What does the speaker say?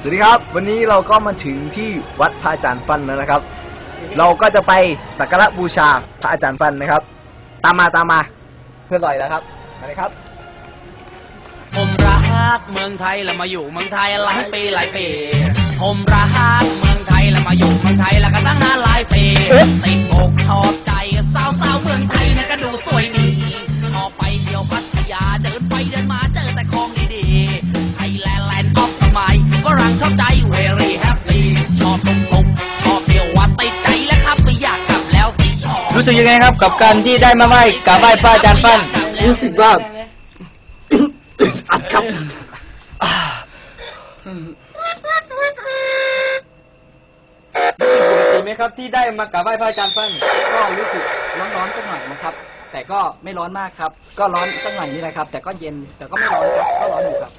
สวัสดีครับ วันนี้เราก็มาถึงที่วัดพระอาจารย์ฟันแล้วนะครับ เราก็จะไปสักการะบูชาพระอาจารย์ฟันนะครับ ตามมาตามมาเพื่อนลอยแล้วครับมาเลยครับ ผมรักเมืองไทยแล้วมาอยู่เมืองไทยหลายปีหลายปี ผมรักเมืองไทยแล้วมาอยู่เมืองไทยแล้วก็ตั้งนานหลายปีเอ๊ะติดอกชอบใจสาวสาวๆเมืองไทยนะก็ดูสวยดี ฝรั่งชอบใจ very happy ชอบตรงตรงๆชอบเที่ยววัดติดใจแล้วครับไม่อยากกลับแล้วสิชอบรู้สึกยังไงครับ กับการที่ได้มาไหว้กราบไหว้พระอาจารย์ฟันรู้สึกว่าอัดครับอ่าดีไหมครับที่ได้มากราบไหว้พระอาจารย์ฟันก็รู้สึกร้อนๆสักหน่อยนะครับ แต่ก็ไม่ร้อนมากครับ ก็ร้อนสักหน่อยนี่แหละครับ แต่ก็เย็นแต่ก็ไม่ร้อนครับก็ร้อนอยู่ครับ